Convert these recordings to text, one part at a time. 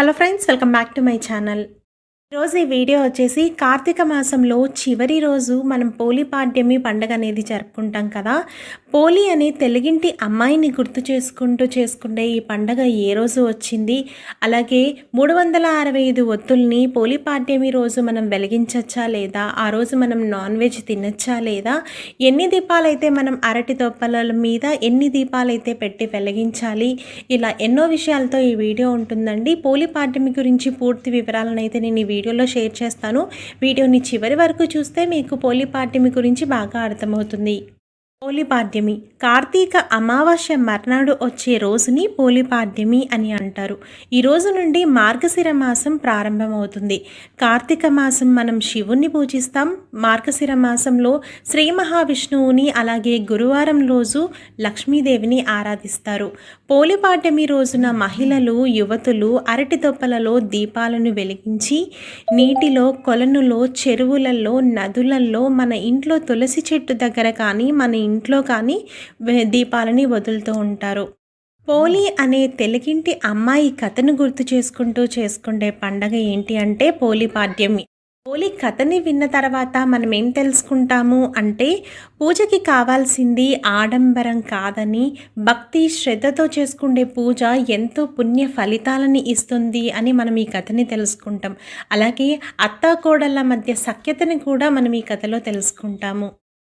Hello friends welcome back to my channel ఈరోజు ఈ video వచ్చేసి కార్తీక మాసంలో చివరి రోజు మనం పోలిపాడ్యమి పాడ్యమి అనేది జరుపుకుంటాం కదా. పోలి అనే తెలుగింటి అమ్మాయిని గుర్తు చేసుకుంటూ చేసుకుంటే ఈ పండగ ఏ రోజు వచ్చింది? అలాగే మూడు వందల అరవై ఐదు ఒత్తుల్ని పోలి పాడ్యమి రోజు మనం వెలిగించచ్చా లేదా? ఆ రోజు మనం నాన్ వెజ్ తినచ్చా లేదా? ఎన్ని దీపాలైతే మనం అరటి తొప్పల మీద ఎన్ని దీపాలైతే పెట్టి వెలిగించాలి? ఇలా ఎన్నో విషయాలతో ఈ వీడియో ఉంటుందండి. పోలి పాడ్యమి గురించి పూర్తి వివరాలను అయితే నేను ఈ వీడియోలో షేర్ చేస్తాను. వీడియోని చివరి వరకు చూస్తే మీకు పోలి పాడ్యమి గురించి బాగా అర్థమవుతుంది. పోలిపాడ్యమి కార్తీక అమావాస్య మర్నాడు వచ్చే రోజుని పోలిపాడ్యమి అని అంటారు. ఈ రోజు నుండి మార్గశిర మాసం ప్రారంభమవుతుంది. కార్తీక మాసం మనం శివుణ్ణి పూజిస్తాం. మార్గశిర మాసంలో శ్రీ మహావిష్ణువుని అలాగే గురువారం రోజు లక్ష్మీదేవిని ఆరాధిస్తారు. పోలిపాడ్యమి రోజున మహిళలు యువతులు అరటి తొప్పలలో దీపాలను వెలిగించి నీటిలో కొలనులో చెరువులలో నదులలో మన ఇంట్లో తులసి చెట్టు దగ్గర కానీ మన ఇంట్లో కానీ దీపాలని వదులుతూ ఉంటారు. పోలి అనే తెలుగింటి అమ్మాయి కథను గుర్తు చేసుకుంటూ చేసుకుండే పండగ ఏంటి అంటే పోలి పాడ్యమి పోలి కథని విన్న తర్వాత మనం ఏం తెలుసుకుంటాము అంటే పూజకి కావాల్సింది ఆడంబరం కాదని భక్తి శ్రద్ధతో చేసుకునే పూజ ఎంతో పుణ్య ఫలితాలని ఇస్తుంది అని మనం ఈ కథని తెలుసుకుంటాం. అలాగే అత్తాకోడళ్ళ మధ్య సఖ్యతని కూడా మనం ఈ కథలో తెలుసుకుంటాము.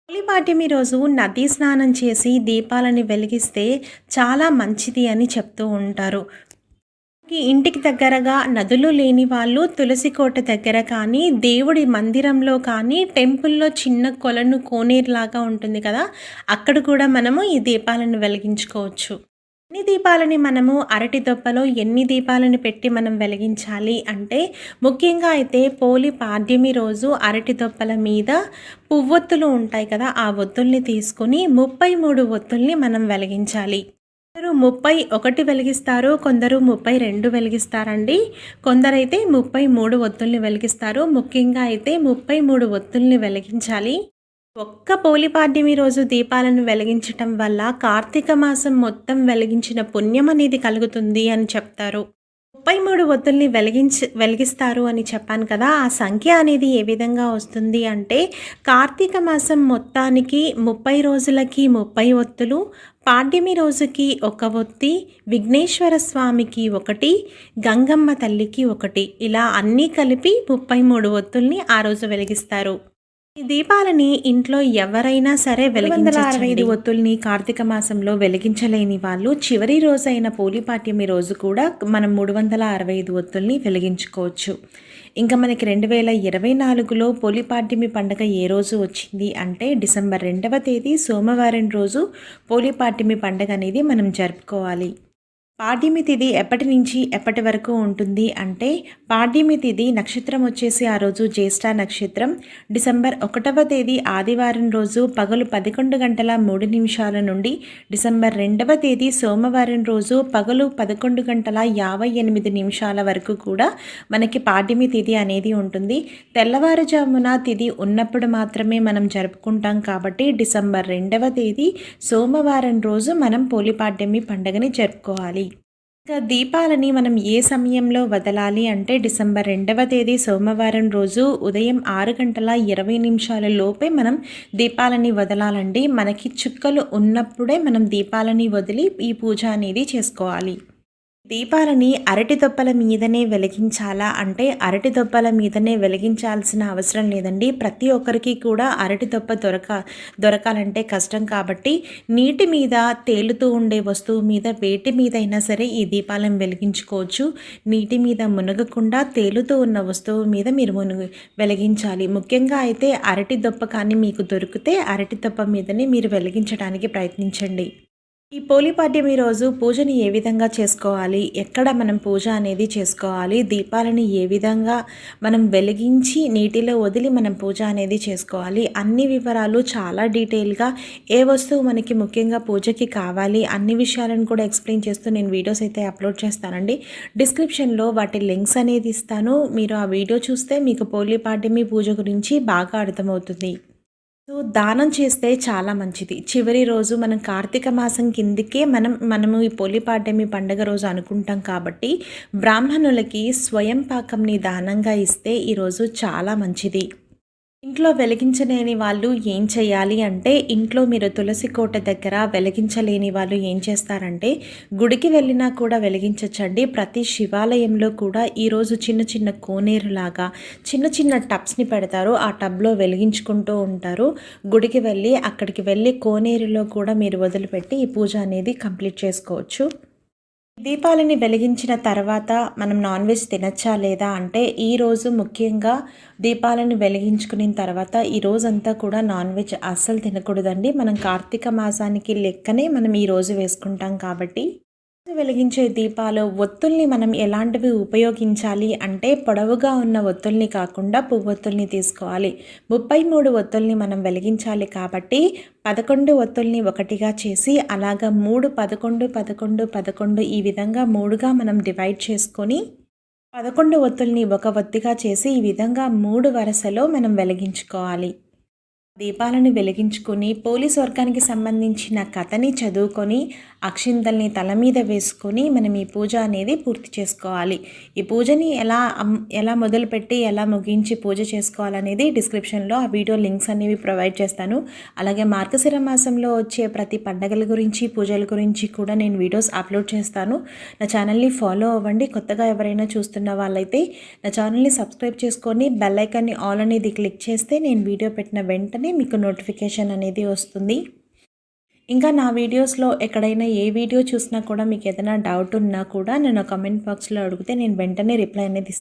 హోలీపాడ్యమి రోజు నదీ స్నానం చేసి దీపాలని వెలిగిస్తే చాలా మంచిది అని చెప్తూ ఉంటారు. ఇంటికి దగ్గరగా నదులు లేని వాళ్ళు తులసి కోట దగ్గర కానీ దేవుడి మందిరంలో కానీ టెంపుల్లో చిన్న కొలను కోనేరులాగా ఉంటుంది కదా అక్కడ కూడా మనము ఈ దీపాలను వెలిగించుకోవచ్చు. ఎన్ని దీపాలని మనము అరటి దొప్పలో ఎన్ని దీపాలను పెట్టి మనం వెలిగించాలి అంటే ముఖ్యంగా అయితే పోలి పాడ్యమి రోజు అరటి దొప్పల మీద పువ్వొత్తులు ఉంటాయి కదా ఆ ఒత్తుల్ని తీసుకొని ముప్పై మూడు ఒత్తుల్ని మనం వెలిగించాలి. కొందరు ముప్పై ఒకటి వెలిగిస్తారు కొందరు ముప్పై రెండు వెలిగిస్తారండి. కొందరైతే ముప్పై మూడు ఒత్తుల్ని వెలిగిస్తారు. ముఖ్యంగా అయితే ముప్పై మూడు ఒత్తుల్ని వెలిగించాలి. ఒక్క పోలిపాడ్యమి రోజు దీపాలను వెలిగించటం వల్ల కార్తీక మాసం మొత్తం వెలిగించిన పుణ్యం అనేది కలుగుతుంది అని చెప్తారు. ముప్పై మూడు ఒత్తుల్ని వెలిగించి వెలిగిస్తారు అని చెప్పాను కదా ఆ సంఖ్య అనేది ఏ విధంగా వస్తుంది అంటే కార్తీక మాసం మొత్తానికి ముప్పై రోజులకి ముప్పై ఒత్తులు పాడ్యమి రోజుకి ఒక ఒత్తి విఘ్నేశ్వర స్వామికి ఒకటి గంగమ్మ తల్లికి ఒకటి. ఇలా అన్నీ కలిపి ముప్పై మూడు ఒత్తుల్ని ఆ రోజు వెలిగిస్తారు. ఈ దీపాలని ఇంట్లో ఎవరైనా సరే వెలిగించాలి ఒత్తుల్ని కార్తీక మాసంలో వెలిగించలేని వాళ్ళు చివరి రోజైన పోలిపాట్యమి రోజు కూడా మనం మూడు వందల అరవై ఐదు ఒత్తుల్ని వెలిగించుకోవచ్చు. ఇంకా మనకి రెండు వేల ఇరవై నాలుగులో పోలిపాట్యమి పండగ ఏ రోజు వచ్చింది అంటే డిసెంబర్ రెండవ తేదీ సోమవారం రోజు పోలిపాట్యమి పండగ అనేది మనం జరుపుకోవాలి. పాడ్యమి తిథి ఎప్పటి నుంచి ఎప్పటి వరకు ఉంటుంది అంటే పాడ్యమి తిథి నక్షత్రం వచ్చేసి ఆ రోజు జ్యేష్ఠ నక్షత్రం. డిసెంబర్ ఒకటవ తేదీ ఆదివారం రోజు పగలు పదకొండు గంటల మూడు నిమిషాల నుండి డిసెంబర్ రెండవ తేదీ సోమవారం రోజు పగలు పదకొండు గంటల యాభై ఎనిమిది నిమిషాల వరకు కూడా మనకి పాడ్యమి తిథి అనేది ఉంటుంది. తెల్లవారుజామున తిథి ఉన్నప్పుడు మాత్రమే మనం జరుపుకుంటాం కాబట్టి డిసెంబర్ రెండవ తేదీ సోమవారం రోజు మనం పోలిపాడ్యమి పండుగని జరుపుకోవాలి. ఇంకా దీపాలని మనం ఏ సమయంలో వదలాలి అంటే డిసెంబర్ రెండవ తేదీ సోమవారం రోజు ఉదయం ఆరు గంటల ఇరవై నిమిషాల లోపే మనం దీపాలని వదలాలండి. మనకి చుక్కలు ఉన్నప్పుడే మనం దీపాలని వదిలి ఈ పూజ అనేది చేసుకోవాలి. దీపాలని అరటి దొప్పల మీదనే వెలిగించాలా? అంటే అరటి దొప్పల మీదనే వెలిగించాల్సిన అవసరం లేదండి. ప్రతి ఒక్కరికి కూడా అరటి దొప్ప దొరక దొరకాలంటే కష్టం కాబట్టి నీటి మీద తేలుతూ ఉండే వస్తువు మీద వేటి మీద అయినా సరే ఈ దీపాలను వెలిగించుకోవచ్చు. నీటి మీద మునగకుండా తేలుతూ ఉన్న వస్తువు మీద మీరు మునుగు వెలిగించాలి. ముఖ్యంగా అయితే అరటి దొప్ప కానీ మీకు దొరికితే అరటి దొప్ప మీదనే మీరు వెలిగించడానికి ప్రయత్నించండి. ఈ పోలిపాడ్యమి రోజు పూజని ఏ విధంగా చేసుకోవాలి? ఎక్కడ మనం పూజ అనేది చేసుకోవాలి? దీపాలని ఏ విధంగా మనం వెలిగించి నీటిలో వదిలి మనం పూజ అనేది చేసుకోవాలి? అన్ని వివరాలు చాలా డీటెయిల్గా ఏ వస్తువు మనకి ముఖ్యంగా పూజకి కావాలి? అన్ని విషయాలను కూడా ఎక్స్ప్లెయిన్ చేస్తూ నేను వీడియోస్ అయితే అప్లోడ్ చేస్తానండి. డిస్క్రిప్షన్లో వాటి లింక్స్ అనేది ఇస్తాను. మీరు ఆ వీడియో చూస్తే మీకు పోలిపాడ్యమి పూజ గురించి బాగా అర్థమవుతుంది. సో దానం చేస్తే చాలా మంచిది. చివరి రోజు మనం కార్తీక మాసం కిందకే మనం మనము ఈ పోలిపాడమి పండుగ రోజు అనుకుంటాం కాబట్టి బ్రాహ్మణులకి స్వయం పాకంని దానంగా ఇస్తే ఈరోజు చాలా మంచిది. ఇంట్లో వెలిగించలేని వాళ్ళు ఏం చేయాలి అంటే ఇంట్లో మీరు తులసి కోట దగ్గర వెలిగించలేని వాళ్ళు ఏం చేస్తారంటే గుడికి వెళ్ళినా కూడా వెలిగించచ్చండి. ప్రతి శివాలయంలో కూడా ఈరోజు చిన్న చిన్న కోనేరులాగా చిన్న చిన్న టబ్స్ని పెడతారు. ఆ టబ్లో వెలిగించుకుంటూ ఉంటారు. గుడికి వెళ్ళి అక్కడికి వెళ్ళి కోనేరులో కూడా మీరు వదిలిపెట్టి ఈ పూజ అనేది కంప్లీట్ చేసుకోవచ్చు. దీపాలని వెలిగించిన తర్వాత మనం నాన్ వెజ్ తినచ్చా లేదా అంటే ఈరోజు ముఖ్యంగా దీపాలను వెలిగించుకున్న తర్వాత ఈ రోజంతా కూడా నాన్ వెజ్ అస్సలు తినకూడదండి. మనం కార్తీక మాసానికి లెక్కనే మనం ఈరోజు వేసుకుంటాం కాబట్టి. వెలిగించే దీపాలు ఒత్తుల్ని మనం ఎలాంటివి ఉపయోగించాలి అంటే పొడవుగా ఉన్న ఒత్తుల్ని కాకుండా పువ్వొత్తుల్ని తీసుకోవాలి. ముప్పై మూడు ఒత్తుల్ని మనం వెలిగించాలి కాబట్టి పదకొండు ఒత్తుల్ని ఒకటిగా చేసి అలాగా మూడు పదకొండు పదకొండు పదకొండు ఈ విధంగా మూడుగా మనం డివైడ్ చేసుకొని పదకొండు ఒత్తుల్ని ఒక ఒత్తిగా చేసి ఈ విధంగా మూడు వరుసలో మనం వెలిగించుకోవాలి. దీపాలను వెలిగించుకొని పోలీస్ వర్గానికి సంబంధించిన కథని చదువుకొని అక్షింతల్ని తల మీద వేసుకొని మనం ఈ పూజ అనేది పూర్తి చేసుకోవాలి. ఈ పూజని ఎలా ఎలా మొదలుపెట్టి ఎలా ముగించి పూజ చేసుకోవాలనేది డిస్క్రిప్షన్లో ఆ వీడియో లింక్స్ అనేవి ప్రొవైడ్ చేస్తాను. అలాగే మార్గశిర మాసంలో వచ్చే ప్రతి పండగల గురించి పూజల గురించి కూడా నేను వీడియోస్ అప్లోడ్ చేస్తాను. నా ఛానల్ని ఫాలో అవ్వండి. కొత్తగా ఎవరైనా చూస్తున్న వాళ్ళైతే నా ఛానల్ని సబ్స్క్రైబ్ చేసుకొని బెల్ ఐకాన్ని ఆల్ అనేది క్లిక్ చేస్తే నేను వీడియో పెట్టిన వెంటనే మీకు నోటిఫికేషన్ అనేది వస్తుంది. ఇంకా నా వీడియోస్లో ఎక్కడైనా ఏ వీడియో చూసినా కూడా మీకు ఏదైనా డౌట్ ఉన్నా కూడా నేను కమెంట్ బాక్స్లో అడిగితే నేను వెంటనే రిప్లై అనేది